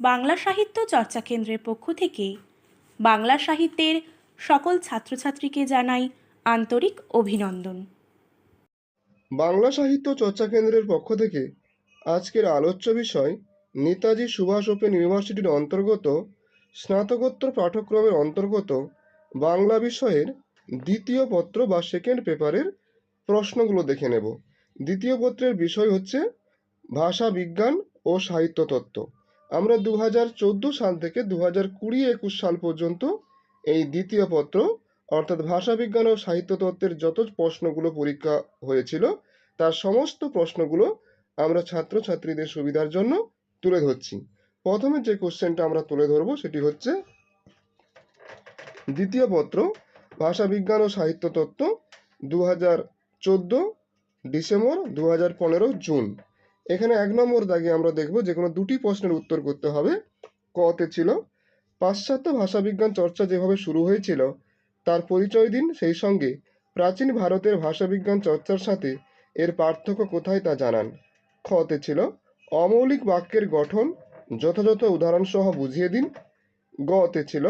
বাংলা সাহিত্য চর্চা কেন্দ্রের পক্ষ থেকে বাংলা সাহিত্যের সকল ছাত্রছাত্রীকে জানাই আন্তরিক অভিনন্দন। বাংলা সাহিত্য চর্চা কেন্দ্রের পক্ষ থেকে আজকের আলোচ্য বিষয় নেতাজি সুভাষ ওপেন ইউনিভার্সিটির অন্তর্গত স্নাতকোত্তর পাঠ্যক্রমের অন্তর্গত বাংলা বিষয়ের দ্বিতীয় পত্র বা সেকেন্ড পেপারের প্রশ্নগুলো দেখে নেব। দ্বিতীয় পত্রের বিষয় হচ্ছে ভাষা বিজ্ঞান ও সাহিত্য তত্ত্ব। আমরা দু হাজার চোদ্দ সাল থেকে দু হাজার কুড়ি একুশ সাল পর্যন্ত এই দ্বিতীয় পত্র, অর্থাৎ ভাষা বিজ্ঞান ও সাহিত্য তত্ত্বের যত প্রশ্নগুলো পরীক্ষা হয়েছিল, তার সমস্ত প্রশ্নগুলো আমরা ছাত্রছাত্রীদের সুবিধার জন্য তুলে ধরছি। প্রথমে যে কোশ্চেনটা আমরা তুলে ধরবো সেটি হচ্ছে, দ্বিতীয় পত্র ভাষা বিজ্ঞান ও সাহিত্য তত্ত্ব দু হাজার চোদ্দ ডিসেম্বর দু হাজার পনেরো জুন। এখানে এক নম্বর দাগে আমরা দেখব যে কোনো দুটি প্রশ্নের উত্তর করতে হবে। কতে ছিল, পাশ্চাত্য ভাষাবিজ্ঞান চর্চা যেভাবে শুরু হয়েছিল, তার পরিচয় দিন সেই সঙ্গে। প্রাচীন ভারতের ভাষাবিজ্ঞান চর্চার সাথে এর পার্থক্য কোথায় তা জানান। খতে ছিল, অমৌলিক বাক্যের গঠন যথাযথ উদাহরণসহ বুঝিয়ে দিন। গতে ছিল,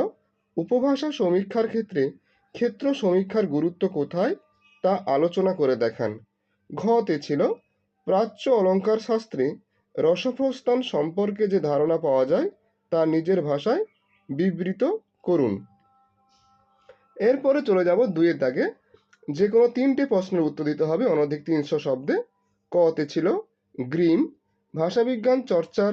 উপভাষা সমীক্ষার ক্ষেত্রে ক্ষেত্র সমীক্ষার গুরুত্ব কোথায় তা আলোচনা করে দেখান। ঘতে ছিল প্রাচ্য অলঙ্কার শাস্ত্রে রসপ্রস্থান সম্পর্কে যে ধারণা পাওয়া যায়, তা নিজের ভাষায় বিবৃত করুন। এরপরে চলে যাব দুইয়ের দাগে। যে কোনো তিনটে প্রশ্নের উত্তর দিতে হবে। অনধিক তিনশো শব্দে। কতে ছিল গ্রিম ভাষাবিজ্ঞান চর্চার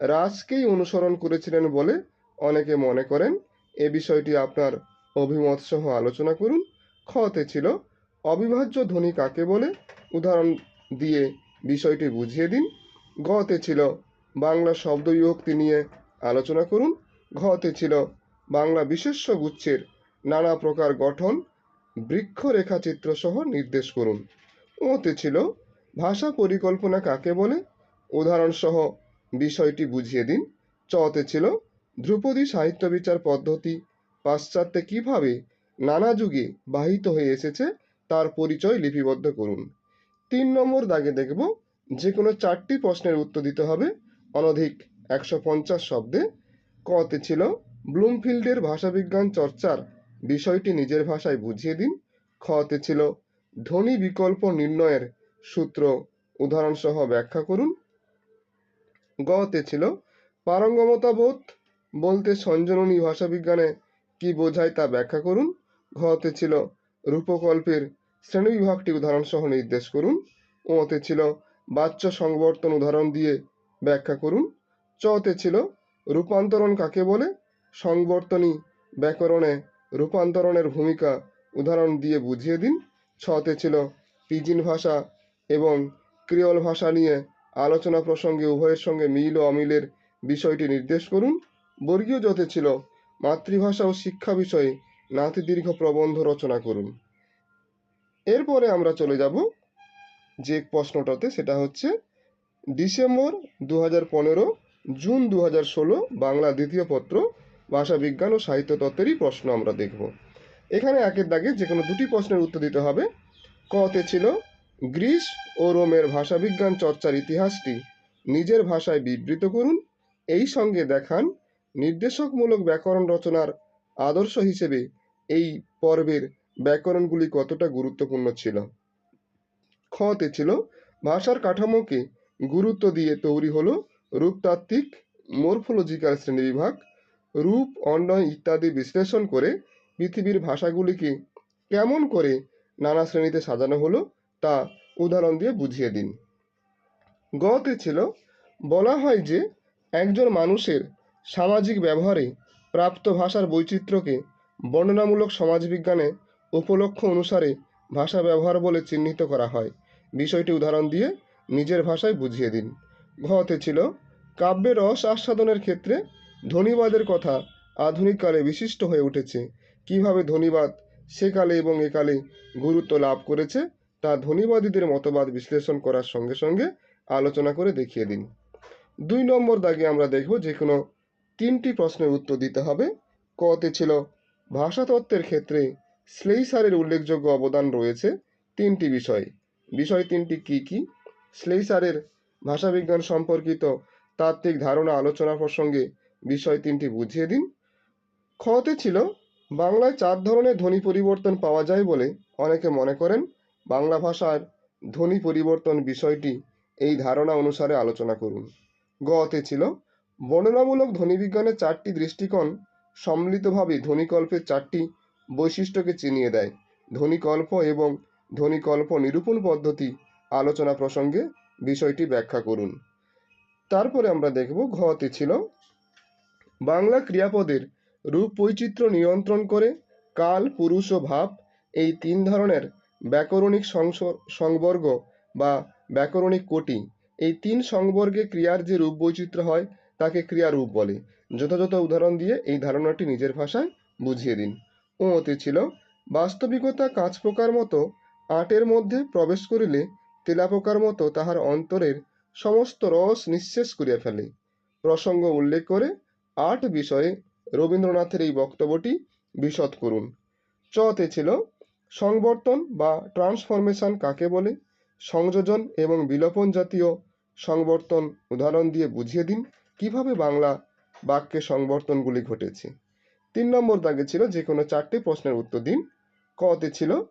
রাজকেই অনুসরণ করেছিলেন বলে অনেকে মনে করেন। এ বিষয়টি আপনার অভিমত সহ আলোচনা করুন। খতে ছিল অবিভাজ্য ধ্বনি কাকে বলে? উদাহরণ দিয়ে বিষয়টি বুঝিয়ে দিন। গতে ছিল বাংলা শব্দ বিভক্তি নিয়ে আলোচনা করুন। ঘতে ছিল বাংলা বিশেষ্য গুচ্ছের নানা প্রকার গঠন বৃক্ষ রেখাচিত্র সহ নির্দেশ করুন। ওতে ছিল ভাষা পরিকল্পনা কাকে বলে? উদাহরণসহ বিষয়টি বুঝিয়ে দিন। চতে ছিল ধ্রুপদী সাহিত্য বিচার পদ্ধতি পাশ্চাত্যে কীভাবে নানা যুগে বাহিত হয়ে এসেছে তার পরিচয় লিপিবদ্ধ করুন। তিন নম্বর দাগে দেখব যে কোনো চারটি প্রশ্নের উত্তর দিতে হবে। অনধিক একশো পঞ্চাশ শব্দে কতে ছিল ব্লুমফিল্ডের ভাষাবিজ্ঞান চর্চার বিষয়টি নিজের ভাষায় বুঝিয়ে দিন। খতে ছিল ধ্বনি বিকল্প নির্ণয়ের সূত্র উদাহরণসহ ব্যাখ্যা করুন। গতে ছিল পারঙ্গমতা বোধ বলতে সঞ্জননী ভাষাবিজ্ঞানে কি বোঝায় তা ব্যাখ্যা করুন। ঘতে ছিল রূপকল্পের শ্রেণীবিভাগটি উদাহরণসহ নির্দেশ করুন। ওতে ছিল বাচ্চ সংবর্তন উদাহরণ দিয়ে ব্যাখ্যা করুন। চতে ছিল রূপান্তরণ কাকে বলে? সংবর্তনী ব্যাকরণে রূপান্তরণের ভূমিকা উদাহরণ দিয়ে বুঝিয়ে দিন। ছতে ছিল পিজিন ভাষা এবং ক্রিয়ল ভাষা নিয়ে আলোচনা প্রসঙ্গে উভয়ের সঙ্গে মিল ও অমিলের বিষয়টি নির্দেশ করুন। বর্গীয় যতে ছিল মাতৃভাষা ও শিক্ষা বিষয়ে নাতিদীর্ঘ প্রবন্ধ রচনা করুন। এরপরে আমরা চলে যাব যে প্রশ্নটাতে, সেটা হচ্ছে ডিসেম্বর দু হাজার পনেরো, জুন দু হাজার ষোলো, বাংলা দ্বিতীয় পত্র, ভাষা বিজ্ঞান ও সাহিত্য তত্ত্বেরই প্রশ্ন আমরা দেখব। এখানে একের দাগে যে কোনো দুটি প্রশ্নের উত্তর দিতে হবে। কতে ছিল, গ্রিস ও রোমের ভাষাবিজ্ঞান চর্চার ইতিহাসটি নিজের ভাষায় বিবৃত করুন। এই সঙ্গে দেখান, নির্দেশকমূলক ব্যাকরণ রচনার আদর্শ হিসেবে এই পর্বের ব্যাকরণগুলি কতটা গুরুত্বপূর্ণ ছিল? খতে ছিল ভাষার কাঠামোকে গুরুত্ব দিয়ে তৈরি হলো রূপতাত্ত্বিক, মরফোলজিক্যাল শ্রেণীবিভাগ, রূপ অন্যয় ইত্যাদি বিশ্লেষণ করে পৃথিবীর ভাষাগুলিকে কেমন করে নানা শ্রেণীতে সাজানো হলো তা উদাহরণ দিয়ে বুঝিয়ে দিন। গতে ছিল বলা হয় যে একজন মানুষের সামাজিক ব্যবহারে প্রাপ্ত ভাষার বৈচিত্র্যকে বর্ণনামূলক সমাজবিজ্ঞানে উপলক্ষ অনুসারে ভাষা ব্যবহার বলে চিহ্নিত করা হয়। বিষয়টি উদাহরণ দিয়ে নিজের ভাষায় বুঝিয়ে দিন। ঘতে ছিল কাব্যের রস আস্বাদনের ক্ষেত্রে ধ্বনিবাদের কথা আধুনিককালে বিশিষ্ট হয়ে উঠেছে। কীভাবে ধ্বনিবাদ সেকালে এবং একালে গুরুত্ব লাভ করেছে, তা ধ্বনিবাদীদের মতবাদ বিশ্লেষণ করার সঙ্গে সঙ্গে আলোচনা করে দেখিয়ে দিন। দুই নম্বর দাগে আমরা দেখব যে কোনো তিনটি প্রশ্নের উত্তর দিতে হবে। কতে ছিল, ভাষাতত্ত্বের ক্ষেত্রে স্লেইসারের উল্লেখযোগ্য অবদান রয়েছে তিনটি বিষয়। বিষয় তিনটি কি কি? স্লেইসারের ভাষাবিজ্ঞান সম্পর্কিত তাত্ত্বিক ধারণা আলোচনা প্রসঙ্গে বিষয় তিনটি বুঝিয়ে দিন। খতে ছিল, বাংলায় চার ধরনের ধ্বনি পরিবর্তন পাওয়া যায় বলে অনেকে মনে করেন। বাংলা ভাষার ধ্বনি পরিবর্তন বিষয়টি এই ধারণা অনুসারে আলোচনা করুন। গতে ছিল, বর্ণনামূলক ধ্বনিবিজ্ঞানের চারটি দৃষ্টিকোণ সম্মিলিতভাবে ধ্বনিকল্পের চারটি বৈশিষ্ট্যকে চিনিয়ে দেয়। ধ্বনিকল্প এবং ধ্বনিকল্প নিরূপণ পদ্ধতি আলোচনা প্রসঙ্গে বিষয়টি ব্যাখ্যা করুন। তারপরে আমরা দেখব ঘতে ছিল বাংলা ক্রিয়াপদের রূপ বৈচিত্র্য নিয়ন্ত্রণ করে কাল, পুরুষ ও ভাব এই তিন ধরনের ব্যাকরণিক সংবর্গ বা ব্যাকরণিক কোটি এই তিন সংবর্গে ক্রিয়ার যে রূপ বৈচিত্র্য হয় তাকে ক্রিয়ারূপ বলে। যথাযথ উদাহরণ দিয়ে এই ধারণাটি নিজের ভাষায় বুঝিয়ে দিন। ওতে ছিল। বাস্তবিকতা কাঁচ পোকার মতো আটের মধ্যে প্রবেশ করিলে তেলাপোকার মতো তাহার অন্তরের সমস্ত রস নিঃশেষ করিয়া ফেলে। প্রসঙ্গ উল্লেখ করে আট বিষয়ে রবীন্দ্রনাথের এই বক্তব্যটি বিশদ করুন। চতে ছিল, সংবর্তন বা ট্রান্সফরমেশন কাকে বলে? সংযোজন এবং বিলোপন জাতীয় সংবর্তন উদাহরণ দিয়ে বুঝিয়ে দিন, কীভাবে বাংলা বাক্যে সংবর্তনগুলি ঘটেছে। তিন নম্বর দাগে ছিল যে কোনো চারটি প্রশ্নের উত্তর দিন। কতে ছিল,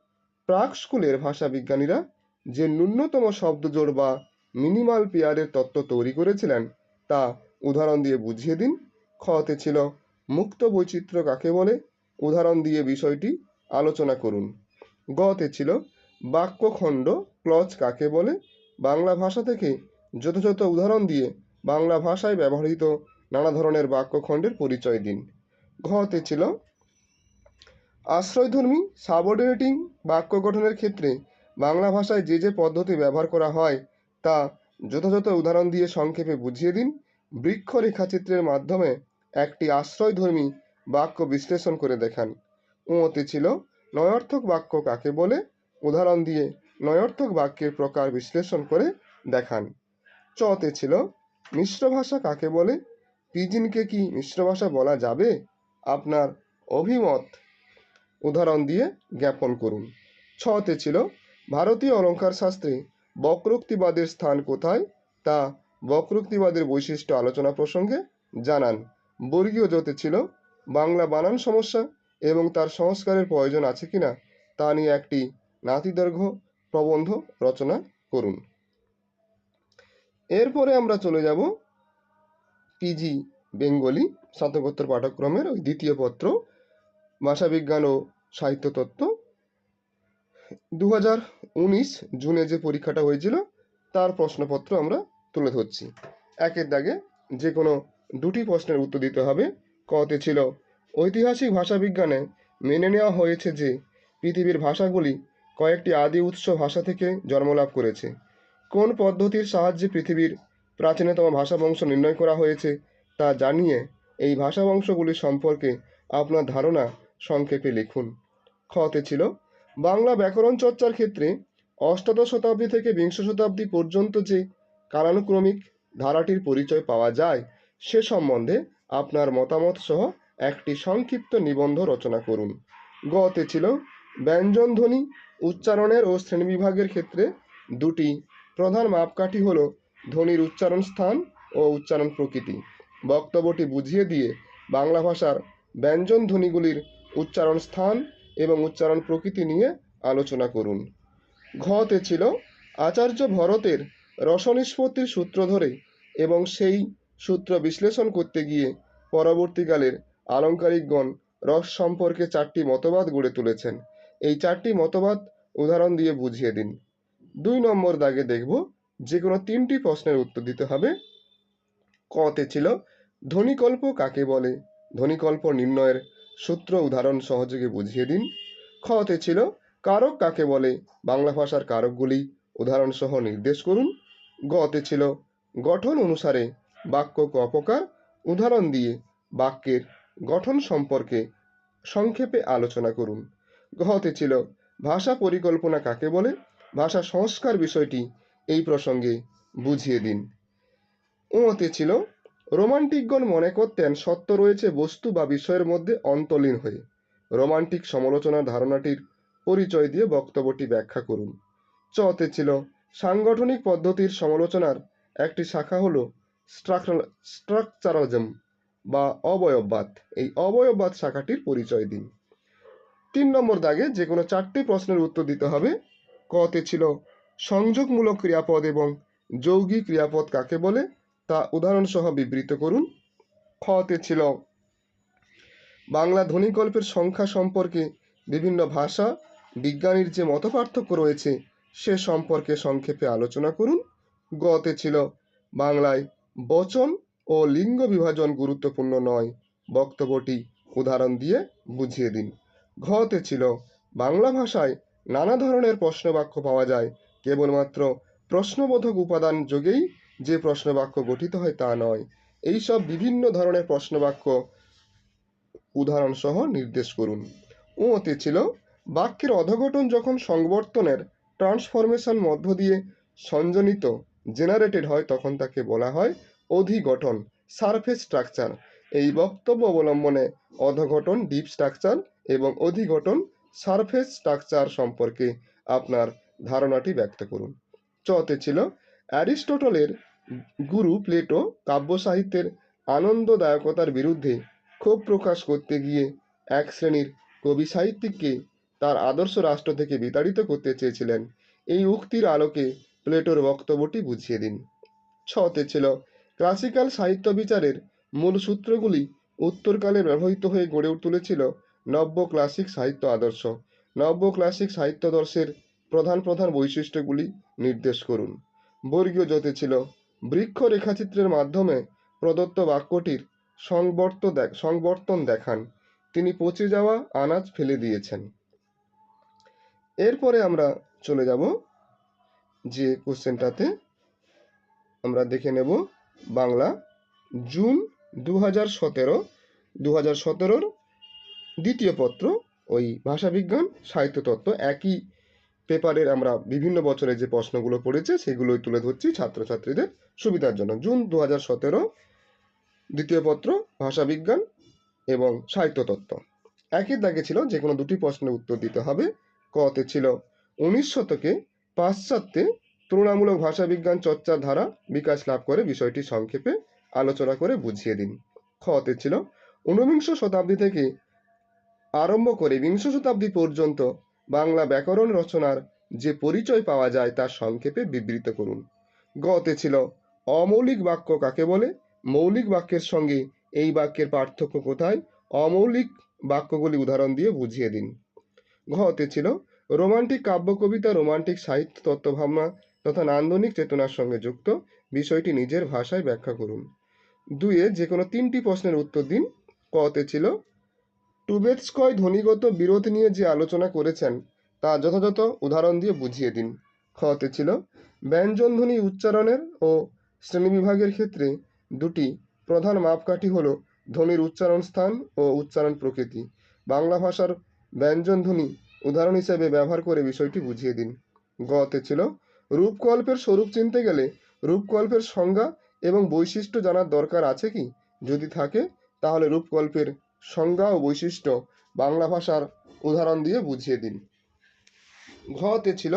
প্রাক স্কুলের ভাষাবিজ্ঞানীরা যে ন্যূনতম শব্দজোড় বা মিনিমাল পেয়ারের তত্ত্ব তৈরি করেছিলেন, তা উদাহরণ দিয়ে বুঝিয়ে দিন। খতে ছিল, মুক্ত বৈচিত্র্য কাকে বলে? উদাহরণ দিয়ে বিষয়টি আলোচনা করুন। গতে ছিল, বাক্যখণ্ড ক্লজ কাকে বলে? বাংলা ভাষা থেকে যথাযথ উদাহরণ দিয়ে বাংলা ভাষায় ব্যবহৃত নানা ধরনের বাক্যখণ্ডের পরিচয় দিন। ঘতে ছিল। আশ্রয়ধর্মী সাবঅর্ডিনেটিং বাক্য গঠনের ক্ষেত্রে বাংলা ভাষায় যে যে পদ্ধতি ব্যবহার করা হয় তা যথাযথ উদাহরণ দিয়ে সংক্ষেপে বুঝিয়ে দিন। বৃক্ষ রেখাচিত্রের মাধ্যমে একটি আশ্রয়ধর্মী বাক্য বিশ্লেষণ করে দেখান। উঁতে ছিল, নয়ার্থক বাক্য কাকে বলে? উদাহরণ দিয়ে নয়ার্থক বাক্যের প্রকার বিশ্লেষণ করে দেখান। চতে ছিল, মিশ্র ভাষা কাকে বলে? পিজিনকে কি মিশ্র ভাষা বলা যাবে? আপনার অভিমত উদাহরণ দিয়ে জ্ঞাপন করুন। ছতে ছিল, ভারতীয় অলঙ্কার শাস্ত্রে বক্রোক্তিবাদের স্থান কোথায়? তা বক্রোক্তিবাদের বৈশিষ্ট্য আলোচনা প্রসঙ্গে জানান। বর্গীয় জতে ছিল, বাংলা বানান সমস্যা এবং তার সংস্কারের প্রয়োজন আছে কিনা তা নিয়ে একটি নাতিদৈর্ঘ্য প্রবন্ধ রচনা করুন। এরপরে আমরা চলে যাব পিজি বেঙ্গলি স্নাতকোত্তর পাঠ্যক্রমের ওই দ্বিতীয় পত্র, ভাষাবিজ্ঞান ও সাহিত্য তত্ত্ব দু হাজার উনিশ জুনে যে পরীক্ষাটা হয়েছিল, তার প্রশ্নপত্র আমরা তুলে ধরছি। একের দাগে যে কোনো দুটি প্রশ্নের উত্তর দিতে হবে। কতে ছিল, ঐতিহাসিক ভাষাবিজ্ঞানে মেনে নেওয়া হয়েছে যে পৃথিবীর ভাষাগুলি কয়েকটি আদি উৎস ভাষা থেকে জন্মলাভ করেছে। কোন পদ্ধতির সাহায্যে পৃথিবীর প্রাচীনতম ভাষা বংশ নির্ণয় করা হয়েছে তা জানিয়ে এই ভাষা বংশগুলি সম্পর্কে আপনার ধারণা সংক্ষেপে লিখুন। খতে ছিল, বাংলা ব্যাকরণ চর্চার ক্ষেত্রে অষ্টাদশ শতাব্দী থেকে বিংশ শতাব্দী পর্যন্ত যে কালানুক্রমিক ধারাটির পরিচয় পাওয়া যায়, সে সম্বন্ধে আপনার মতামত সহ একটি সংক্ষিপ্ত নিবন্ধ রচনা করুন। গতে ছিল, ব্যঞ্জনধ্বনি উচ্চারণের ও শ্রেণীবিভাগের ক্ষেত্রে দুটি প্রধান মাপকাঠি হল ধ্বনির উচ্চারণ স্থান ও উচ্চারণ প্রকৃতি। বক্তব্যটি বুঝিয়ে দিয়ে বাংলা ভাষার ব্যঞ্জন ধ্বনিগুলির উচ্চারণ স্থান এবং উচ্চারণ প্রকৃতি নিয়ে আলোচনা করুন। ঘতে ছিল আচার্য ভরতের রসনিষ্পত্তির সূত্র ধরে এবং সেই সূত্র বিশ্লেষণ করতে গিয়ে পরবর্তীকালের আলংকারিকগণ রস সম্পর্কে চারটি মতবাদ গড়ে তুলেছেন। এই চারটি মতবাদ উদাহরণ দিয়ে বুঝিয়ে দিন। দুই নম্বর দাগে দেখব যে কোনো তিনটি প্রশ্নের উত্তর দিতে হবে। কতে ছিল। ধ্বনিকল্প কাকে বলে? ধ্বনিকল্প নির্ণয়ের সূত্র উদাহরণ সহযোগে বুঝিয়ে দিন। খতে ছিল কারক কাকে বলে? বাংলা ভাষার কারকগুলি উদাহরণ সহ নির্দেশ করুন। গতে ছিল গঠন অনুসারে বাক্য ক প্রকার উদাহরণ দিয়ে বাক্যের গঠন সম্পর্কে সংক্ষেপে আলোচনা করুন। ঘতে ছিল ভাষা পরিকল্পনা কাকে বলে? ভাষা সংস্কার বিষয়টি এই প্রসঙ্গে বুঝিয়ে দিন। ওতে ছিল, রোমান্টিকগণ মনে করতেন সত্য রয়েছে বস্তু বা বিষয়ের মধ্যে অন্তলীন হয়ে। রোমান্টিক সমালোচনার ধারণাটির পরিচয় দিয়ে বক্তব্যটি ব্যাখ্যা করুন। চতে ছিল, সাংগঠনিক পদ্ধতির সমালোচনার একটি শাখা হলো স্ট্রাকচারালিজম বা অবয়ববাদ। এই অবয়ববাদ শাখাটির পরিচয় দিন। তিন নম্বর দাগে যে কোনো চারটি প্রশ্নের উত্তর দিতে হবে। কতে ছিল, সংযোগমূলক ক্রিয়াপদ এবং যৌগিক ক্রিয়াপদ কাকে বলে? তা উদাহরণসহ বিবৃত করুন। খতে ছিল, বাংলা ধ্বনিকল্পের সংখ্যা সম্পর্কে বিভিন্ন ভাষা, বিজ্ঞানীর যে মতপার্থক্য রয়েছে, সে সম্পর্কে সংক্ষেপে আলোচনা করুন। গতে ছিল, বাংলায় বচন ও লিঙ্গ বিভাজন গুরুত্বপূর্ণ নয়, বক্তব্যটি উদাহরণ দিয়ে বুঝিয়ে দিন। ঘতে ছিল, বাংলা ভাষায় নানা ধরনের প্রশ্নবাক্য পাওয়া যায়, কেবলমাত্র প্রশ্নবোধক উপাদান যোগেই যে প্রশ্নবাক্য গঠিত হয় তা নয়। এইসব বিভিন্ন ধরনের প্রশ্নবাক্য উদাহরণ সহ নির্দেশ করুন। উঁতে ছিল। বাক্যের অধঘটন যখন সংবর্তনের ট্রান্সফরমেশন মধ্য দিয়ে সঞ্জনিত, জেনারেটেড হয়, তখন তাকে বলা হয় অধিগঠন, সারফেস স্ট্রাকচার। এই বক্তব্য অবলম্বনে অধঘটন ডিপ স্ট্রাকচার এবং অধিগঠন, সারফেস স্ট্রাকচার সম্পর্কে আপনার ধারণাটি ব্যক্ত করুন। চতে ছিল। অ্যারিস্টটলের গুরু প্লেটো কাব্য সাহিত্যের আনন্দদায়কতার বিরুদ্ধে ক্ষোভ প্রকাশ করতে গিয়ে এক শ্রেণির কবি সাহিত্যিককে তার আদর্শ রাষ্ট্র থেকে বিতাড়িত করতে চেয়েছিলেন। এই উক্তির আলোকে প্লেটোর বক্তব্যটি বুঝিয়ে দিন। ছতে ছিল, ক্লাসিক্যাল সাহিত্য বিচারের মূল সূত্রগুলি উত্তরকালে ব্যবহৃত হয়ে গড়ে তুলেছিল নব্য ক্লাসিক সাহিত্য আদর্শ। নব্য ক্লাসিক সাহিত্যাদর্শের প্রধান প্রধান বৈশিষ্ট্যগুলি নির্দেশ করুন। বর্গীয় জতে ছিল বৃক্ষ রেখাচিত্রের মাধ্যমে প্রদত্ত বাক্যটির সংবর্ত সংবর্তন দেখান। তিনি পচে যাওয়া আনাজ ফেলে দিয়েছেন। এরপরে আমরা চলে যাব যে কোশ্চেনটাতে। আমরা দেখে নেব বাংলা, জুন দু হাজার সতেরো দু হাজার সতেরোর দ্বিতীয় পত্র, ওই ভাষাবিজ্ঞান, সাহিত্যতত্ত্ব, একই পেপারের আমরা বিভিন্ন বছরে যে প্রশ্নগুলো পড়েছে, সেগুলোই তুলে ধরছি ছাত্রছাত্রীদের সুবিধার জন্য। জুন দু হাজার সতেরো, দ্বিতীয় পত্র ভাষাবিজ্ঞান এবং সাহিত্যতত্ত্ব একই দাগে ছিল যে কোনো দুটি প্রশ্নের উত্তর দিতে হবে। কতে ছিল উনিশ শতকে পাশ্চাত্যে তুলনামূলক ভাষাবিজ্ঞান চর্চার ধারা বিকাশ লাভ করে বিষয়টি সংক্ষেপে আলোচনা করে বুঝিয়ে দিন। খতে ছিল ঊনবিংশ শতাব্দী থেকে আরম্ভ করে বিংশ শতাব্দী পর্যন্ত বাংলা ব্যাকরণ রচনার যে পরিচয় পাওয়া যায় তা সংক্ষেপে বিবৃত করুন। গতে ছিল অমৌলিক বাক্য কাকে বলে? মৌলিক বাক্যের সঙ্গে এই বাক্যের পার্থক্য কোথায়? অমৌলিক বাক্যগুলি উদাহরণ দিয়ে বুঝিয়ে দিন। ঘতে ছিল রোমান্টিক কাব্য কবিতা রোমান্টিক সাহিত্য তত্ত্বভাবনা তথা নান্দনিক চেতনার সঙ্গে যুক্ত। বিষয়টি নিজের ভাষায় ব্যাখ্যা করুন। দুয়ে যে কোনো তিনটি প্রশ্নের উত্তর দিন। কতে ছিল টুবেটস্কয় ধ্বনিগত বিরোধ নিয়ে যে আলোচনা করেছেন, তা যথাযথ উদাহরণ দিয়ে বুঝিয়ে দিন। খতে ছিল, ব্যঞ্জনধ্বনি উচ্চারণের ও শ্রেণীবিভাগের ক্ষেত্রে দুটি প্রধান মাপকাঠি হল ধ্বনির উচ্চারণ স্থান ও উচ্চারণ প্রকৃতি। বাংলা ভাষার ব্যঞ্জনধ্বনি উদাহরণ হিসেবে ব্যবহার করে বিষয়টি বুঝিয়ে দিন। গতে ছিল, রূপকল্পের স্বরূপ চিনতে গেলে রূপকল্পের সংজ্ঞা এবং বৈশিষ্ট্য জানার দরকার আছে কি? যদি থাকে, তাহলে রূপকল্পের সংজ্ঞা ও বৈশিষ্ট্য বাংলা ভাষার উদাহরণ দিয়ে বুঝিয়ে দিন। ঘতে ছিল,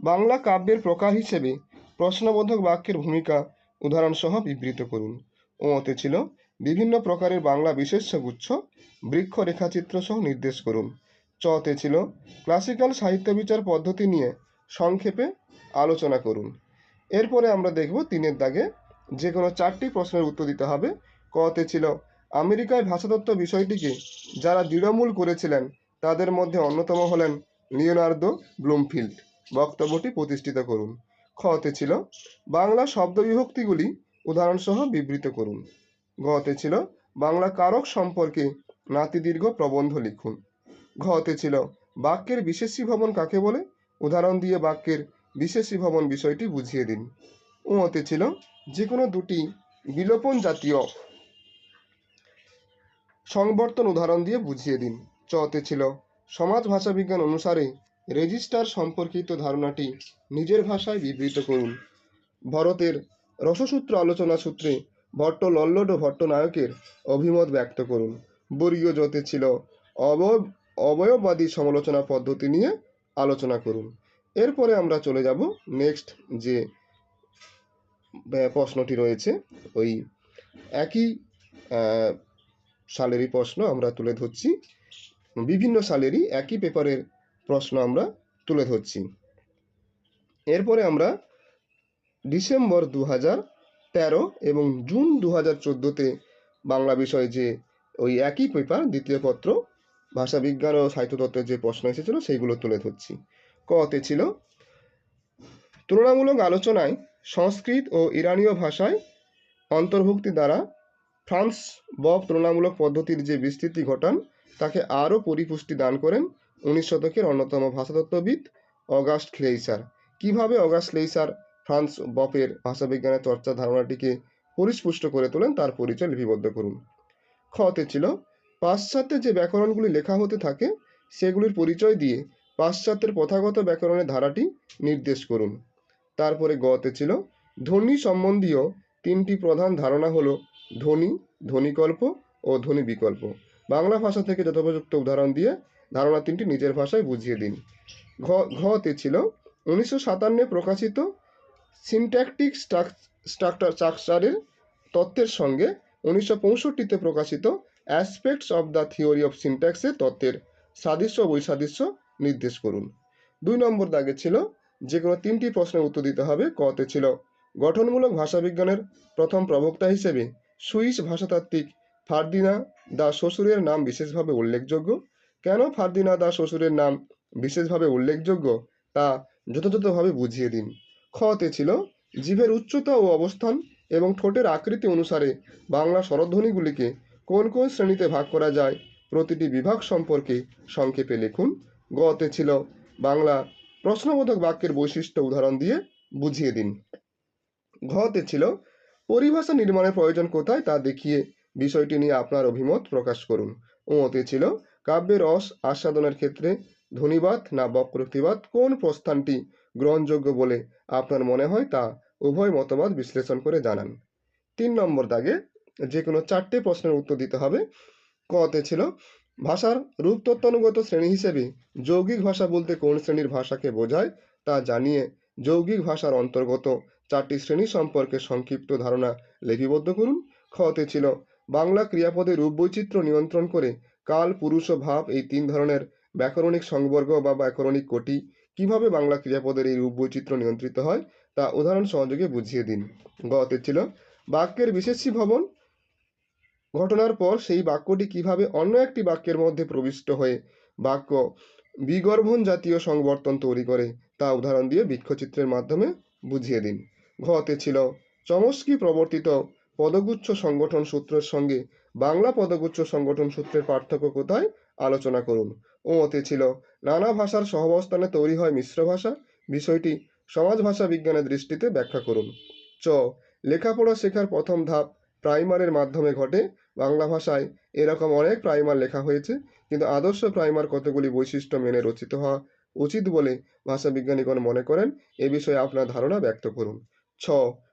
বাংলা কাব্যের প্রকার হিসেবে প্রশ্নবোধক বাক্যের ভূমিকা উদাহরণসহ বিবৃত করুন। ওতে ছিল, বিভিন্ন প্রকারের বাংলা বিশেষ্য গুচ্ছ, বৃক্ষ রেখাচিত্র সহ নির্দেশ করুন। চতে ছিল, ক্লাসিক্যাল সাহিত্য বিচার পদ্ধতি নিয়ে সংক্ষেপে আলোচনা করুন। এরপরে আমরা দেখব তিনের দাগে যে কোনো চারটি প্রশ্নের উত্তর দিতে হবে। কতে ছিল আমেরিকায় ভাষাতত্ত্ব বিষয়টিকে যারা দৃঢ়মূল করেছিলেন, তাদের মধ্যে অন্যতম হলেন লিওনার্দো ব্লুমফিল্ড। বক্তব্যটি প্রতিষ্ঠিত করুন। খতে ছিল, বাংলা শব্দ বিভক্তিগুলি উদাহরণসহ বিবৃত করুন। গতে ছিল, বাংলা কারক সম্পর্কে নাতিদীর্ঘ প্রবন্ধ লিখুন। ঘতে ছিল, বাক্যের বিশেষী ভবন কাকে বলে? উদাহরণ দিয়ে বাক্যের বিশেষী ভবন বিষয়টি বুঝিয়ে দিন। উঁতে ছিল, যে কোনো দুটি বিলোপন জাতীয় সংবর্তন উদাহরণ দিয়ে বুঝিয়ে দিন। চতে ছিল, সমাজ ভাষা বিজ্ঞান অনুসারে রেজিস্টার সম্পর্কিত ধারণাটি নিজের ভাষায় বিবৃত করুন। ভরতের রসসূত্র আলোচনা সূত্রে ভট্ট লল্লড ও ভট্টনায়কের অভিমত ব্যক্ত করুন। বর্গীয় জতে ছিল অবয়ব অবয়ববাদী সমালোচনা পদ্ধতি নিয়ে আলোচনা করুন। এরপরে আমরা চলে যাব নেক্সট যে প্রশ্নটি রয়েছে, ওই একই সালেরই প্রশ্ন আমরা তুলে ধরছি। বিভিন্ন সালেরই একই পেপারের প্রশ্ন আমরা তুলে ধরছি। এরপরে আমরা ডিসেম্বর দু হাজার তেরো এবং জুন দু হাজার চোদ্দোতে বাংলা বিষয়ে যে ওই একই পেপার, দ্বিতীয় পত্র ভাষাবিজ্ঞান ও সাহিত্যতত্ত্বের যে প্রশ্ন এসেছিল সেইগুলো তুলে ধরছি। কতে ছিল, তুলনামূলক আলোচনায় সংস্কৃত ও ইরানীয় ভাষায় অন্তর্ভুক্তি দ্বারা ফ্রান্স বব তুলনামূলক পদ্ধতির যে বিস্তৃতি ঘটান তাকে আরও পরিপুষ্টি দান করেন উনিশ শতকের অন্যতম ভাষাতত্ত্ববিদ অগাস্ট ক্লেইসার কীভাবে অগাস্ট ক্লেইসার ফ্রান্স বপের ভাষাবিজ্ঞানের চর্চা ধারণাটিকে পরিস্পুষ্ট করে তোলেন তার পরিচয় লিপিবদ্ধ করুন। খতে ছিল, পাশ্চাত্যে যে ব্যাকরণগুলি লেখা হতে থাকে, সেগুলির পরিচয় দিয়ে পাশ্চাত্যের প্রথাগত ব্যাকরণের ধারাটি নির্দেশ করুন। তারপরে গতে ছিল, ধ্বনি সম্বন্ধীয় তিনটি প্রধান ধারণা হলো ধ্বনি, ধ্বনিকল্প ও ধ্বনি বিকল্প। বাংলা ভাষা থেকে যথোপযুক্ত উদাহরণ দিয়ে ধারণা তিনটি নিজের ভাষায় বুঝিয়ে দিন। ঘ, ঘতে ছিল উনিশশো সাতান্নে প্রকাশিত সিনট্যাকটিক স্ট্রাকচার, স্ট্রাকচারের তত্ত্বের সঙ্গে উনিশশো পঁয়ষট্টিতে প্রকাশিত aspects of the theory of সিনট্যাক্সের তত্ত্বের সাদৃশ্য, বৈসাদৃশ্য নির্দেশ করুন। দুই নম্বর দাগে ছিল যে কোনো তিনটি প্রশ্নের উত্তর দিতে হবে। কতে ছিল গঠনমূলক ভাষাবিজ্ঞানের প্রথম প্রবক্তা হিসেবে সুইস ভাষাতাত্ত্বিক ফার্দিনা দা শ্বশুরের নাম বিশেষভাবে উল্লেখযোগ্য। কেন ফার্দিনা দা শ্বশুরের নাম বিশেষভাবে উল্লেখযোগ্য? তা যথাযথভাবে বুঝিয়ে দিন। খতে ছিল জীবের উচ্চতা ও অবস্থান এবং ঠোঁটের আকৃতি অনুসারে বাংলা স্বরধ্বনিগুলিকে কোন কোন শ্রেণীতে ভাগ করা যায় প্রতিটি বিভাগ সম্পর্কে সংক্ষেপে লিখুন। গতে ছিল বাংলা প্রশ্নবোধক বাক্যের বৈশিষ্ট্য উদাহরণ দিয়ে বুঝিয়ে দিন। ঘতে ছিল পরিভাষা নির্মাণের প্রয়োজন কোথায় তা দেখিয়ে বিষয়টি নিয়ে আপনার অভিমত প্রকাশ করুন। ওতে ছিল কাব্যের রস আস্বাদনের ক্ষেত্রে ধ্বনিবাদ না বক্রোক্তিবাদ কোন প্রস্থানটি গ্রহণযোগ্য বলে আপনার মনে হয় তা উভয় মতবাদ বিশ্লেষণ করে জানান। তিন নম্বর দাগে যে কোনো চারটে প্রশ্নের উত্তর দিতে হবে। কতে ছিল, ভাষার রূপতত্ত্বানুগত শ্রেণি হিসেবে যৌগিক ভাষা বলতে কোন শ্রেণির ভাষাকে বোঝায় তা জানিয়ে যৌগিক ভাষার অন্তর্গত চারটি শ্রেণি সম্পর্কে সংক্ষিপ্ত ধারণা লিপিবদ্ধ করুন। খতে ছিল, বাংলা ক্রিয়াপদের রূপ বৈচিত্র্য নিয়ন্ত্রণ করে কাল, পুরুষ ও ভাব এই তিন ধরনের ব্যাকরণিক সংবর্গ বা ব্যাকরণিক কোটি কীভাবে বাংলা ক্রিয়াপদের এই রূপ বৈচিত্র্য নিয়ন্ত্রিত হয় তা উদাহরণ সহযোগে বুঝিয়ে দিন। গতে ছিল, বাক্যের বিশেষী ভবন। ঘটনার পর সেই বাক্যটি কীভাবে অন্য একটি বাক্যের মধ্যে প্রবিষ্ট হয়ে বাক্য বিগর্ভন জাতীয় সংবর্তন তৈরি করে তা উদাহরণ দিয়ে বৃক্ষচিত্রের মাধ্যমে বুঝিয়ে দিন। ঘতে ছিল। চমস্কি প্রবর্তিত পদগুচ্ছ সংগঠন সূত্রের সঙ্গে বাংলা পদগুচ্ছ সংগঠন সূত্রের পার্থক্য কোথায়? আলোচনা করুন। ওতে ছিল, নানা ভাষার সহাবস্থানে তৈরি হয় মিশ্র ভাষা। বিষয়টি সমাজ ভাষা বিজ্ঞানের দৃষ্টিতে ব্যাখ্যা করুন। চ, লেখাপড়া শেখার প্রথম ধাপ প্রাইমারের মাধ্যমে ঘটে। বাংলা ভাষায় এরকম অনেক প্রাইমার লেখা হয়েছে, কিন্তু আদর্শ প্রাইমার কতগুলি বৈশিষ্ট্য মেনে রচিত হওয়া উচিত বলে ভাষাবিজ্ঞানীগণ মনে করেন? এ বিষয়ে আপনার ধারণা ব্যক্ত করুন। ছ,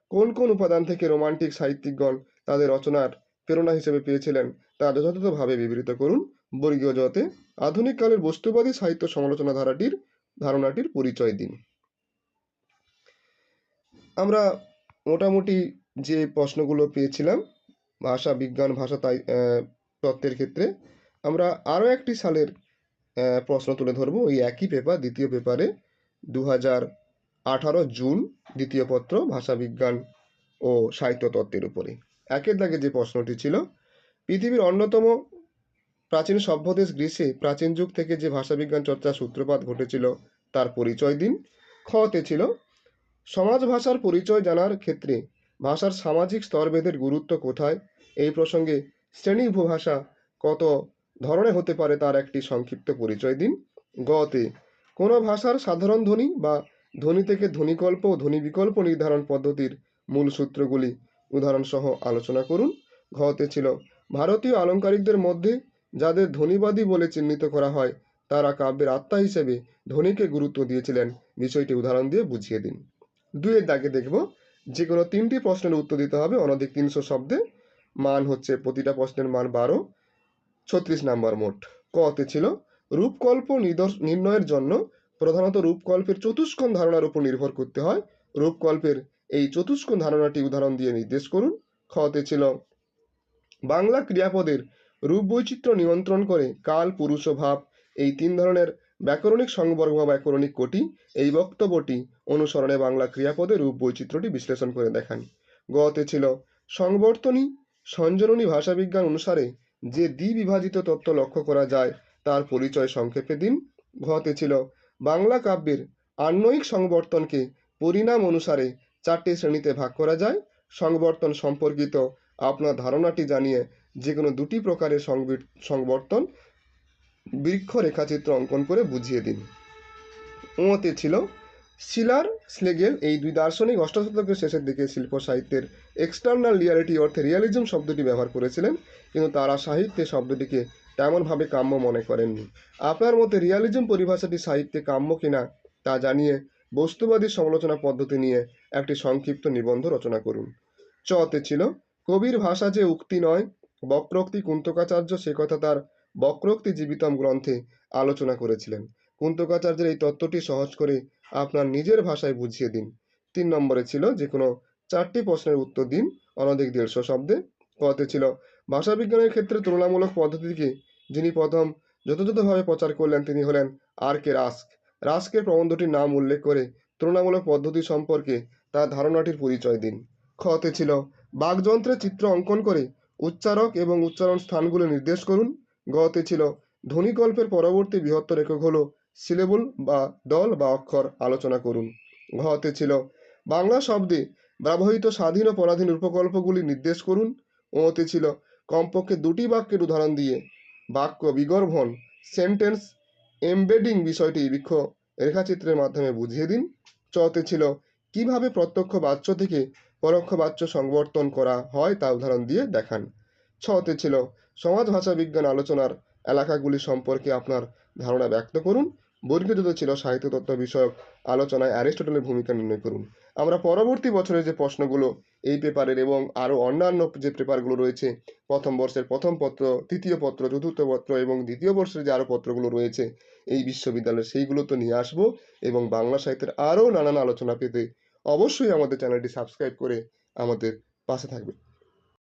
কোন কোন উপাদান থেকে রোমান্টিক সাহিত্যিকগণ তাদের রচনার প্রেরণা হিসেবে পেয়েছিলেন তা যথাযথভাবে বিবৃত করুন বর্গীয় জতে আধুনিক কালের বস্তুবাদী সাহিত্য সমালোচনা ধারাটির, ধারণাটির পরিচয় দিন। আমরা মোটামুটি যে প্রশ্নগুলো পেয়েছিলাম, ভাষা, বিজ্ঞান, ভাষা তাই তত্ত্বের ক্ষেত্রে, আমরা আরও একটি সালের প্রশ্ন তুলে ধরবো। ওই একই পেপার দ্বিতীয় পেপারে দু হাজার আঠারো জুন দ্বিতীয় পত্র ভাষা বিজ্ঞান ও সাহিত্য তত্ত্বের উপরে। একের দাগে যে প্রশ্নটি ছিল, পৃথিবীর অন্যতম প্রাচীন সভ্যদেশ গ্রীসে প্রাচীন যুগ থেকে যে ভাষাবিজ্ঞান চর্চার সূত্রপাত ঘটেছিল, তার পরিচয় দিন। খতে ছিল, সমাজ ভাষার পরিচয় জানার ক্ষেত্রে ভাষার সামাজিক স্তরভেদের গুরুত্ব কোথায়? এই প্রসঙ্গে শ্রেণি উপভাষা কত ধরনের হতে পারে তার একটি সংক্ষিপ্ত পরিচয় দিন। গতে কোনো ভাষার সাধারণ ধ্বনি বা ধ্বনি থেকে ধ্বনিকল্প ও ধ্বনি বিকল্প নির্ধারণ পদ্ধতির মূল সূত্রগুলি। উদাহরণসহ আলোচনা করুন। ঘতে ছিল, ভারতীয় আলংকারিকদের মধ্যে যাদের ধ্বনিবাদী বলে চিহ্নিত করা হয়, তারা কাব্যের আত্মা হিসেবে ধ্বনিকে গুরুত্ব দিয়েছিলেন। বিষয়টি উদাহরণ দিয়ে বুঝিয়ে দিন। দুইয়ের দাগে দেখব যে কোনো তিনটি প্রশ্নের উত্তর দিতে হবে, অনধিক তিনশো শব্দে। মান হচ্ছে প্রতিটা প্রশ্নের মান বারো, ছত্রিশ নাম্বার মোট। কতে ছিল, রূপকল্প নির্ণয়ের জন্য প্রধানত রূপকল্পের চতুষ্কোণ ধারণার উপর নির্ভর করতে হয়। রূপকল্পের এই চতুষ্কোণ ধারণাটি উদাহরণ দিয়ে নির্দেশ করুন। খতে ছিল, বাংলা ক্রিয়াপদের রূপ বৈচিত্র্য নিয়ন্ত্রণ করে কাল, পুরুষ ও ভাব, এই তিন ধরনের ব্যাকরণিক সংবর্গ বা ব্যাকরণিক কোটি, এই বক্তব্যটি অনুসরণে বাংলা ক্রিয়াপদের রূপ বৈচিত্র্যটি বিশ্লেষণ করে দেখান। গতে ছিল, সংবর্তনী, সঞ্জননী ভাষাবিজ্ঞান অনুসারে যে দ্বিবিভাজিত তত্ত্ব লক্ষ্য করা যায় তার পরিচয় সংক্ষেপে দিন। ঘতে ছিল বাংলা কাব্যের আন্বয়িক সংবর্তনকে পরিণাম অনুসারে চারটি শ্রেণীতে ভাগ করা যায়। সংবর্তন সম্পর্কিত আপনার ধারণাটি জানিয়ে যে কোনো দুটি প্রকারের সংবর্তন বৃক্ষ রেখাচিত্র অঙ্কন করে বুঝিয়ে দিন। ওতে ছিল শিলার স্লেগেল এই দুই দার্শনিক অষ্টাদশ শতকের শেষের দিকে শিল্প সাহিত্যের এক্সটার্নাল রিয়ালিটি অর্থে রিয়ালিজম শব্দটি ব্যবহার করেছিলেন। কিন্তু তারা সাহিত্যে শব্দটিকে তেমনভাবে কাম্য মনে করেননি আপনার মতে রিয়ালিজম পরিভাষাটি সাহিত্যে কাম্য কিনা তা জানিয়ে বস্তুবাদী সমালোচনা পদ্ধতি নিয়ে একটি সংক্ষিপ্ত নিবন্ধ রচনা করুন। চতে ছিল, কবির ভাষা যে উক্তি নয়, বক্রোক্তি কুন্তকাচার্য সে কথা তার বক্রোক্তি জীবিতম গ্রন্থে আলোচনা করেছিলেন। কুন্তকাচার্যের এই তত্ত্বটি সহজ করে আপনার নিজের ভাষায় বুঝিয়ে দিন। তিন নম্বরে ছিল, যে কোনো চারটি প্রশ্নের উত্তর দিন, অনধিক দেড়শো শব্দে। কতে ছিল ভাষাবিজ্ঞানের ক্ষেত্রে তুলনামূলক পদ্ধতিকে যিনি প্রথম যথাযথভাবে প্রচার করলেন তিনি হলেন আর কে রাস্ক। রাস্কের প্রবন্ধটির নাম উল্লেখ করে তুলনামূলক পদ্ধতি সম্পর্কে তার ধারণাটির পরিচয় দিন। খতে ছিল, বাকযন্ত্রের চিত্র অঙ্কন করে উচ্চারক এবং উচ্চারণ স্থানগুলো নির্দেশ করুন। গতে ছিল, ধ্বনিকল্পের পরবর্তী বৃহত্তর একক হলো সিলেবল বা দল বা অক্ষর আলোচনা করুন। ঘতে ছিল, বাংলা শব্দে ব্যবহৃত স্বাধীন ও পরাধীন উপকল্পগুলি নির্দেশ করুন। ওতে ছিল কমপক্ষে দুটি বাক্যের উদাহরণ দিয়ে বাক্য বিগর্ভন সেন্টেন্স এমবেডিং বিষয়টি বৃক্ষ রেখাচিত্রের মাধ্যমে বুঝিয়ে দিন। চতে ছিল, কীভাবে প্রত্যক্ষ বাচ্য থেকে পরোক্ষ বাচ্য সংবর্তন করা হয় তা উদাহরণ দিয়ে দেখান। ছতে ছিল, সমাজ ভাষা বিজ্ঞান আলোচনার এলাকাগুলি সম্পর্কে আপনার ধারণা ব্যক্ত করুন। বর্গীয়যুত ছিল সাহিত্য তত্ত্ব বিষয়ক আলোচনায় অ্যারিস্টটলের ভূমিকা নির্ণয় করুন। আমরা পরবর্তী বছরের যে প্রশ্নগুলো এই পেপারের এবং আরও অন্যান্য যে পেপারগুলো রয়েছে, প্রথম বর্ষের প্রথম পত্র, তৃতীয় পত্র, চতুর্থ পত্র এবং দ্বিতীয় বর্ষের যে আরও পত্রগুলো রয়েছে, এই বিশ্ববিদ্যালয়ের সেইগুলো তো নিয়ে আসব এবং বাংলা সাহিত্যের আরও নানান আলোচনা পেতে অবশ্যই আমাদের চ্যানেলটি সাবস্ক্রাইব করে আমাদের পাশে থাকবে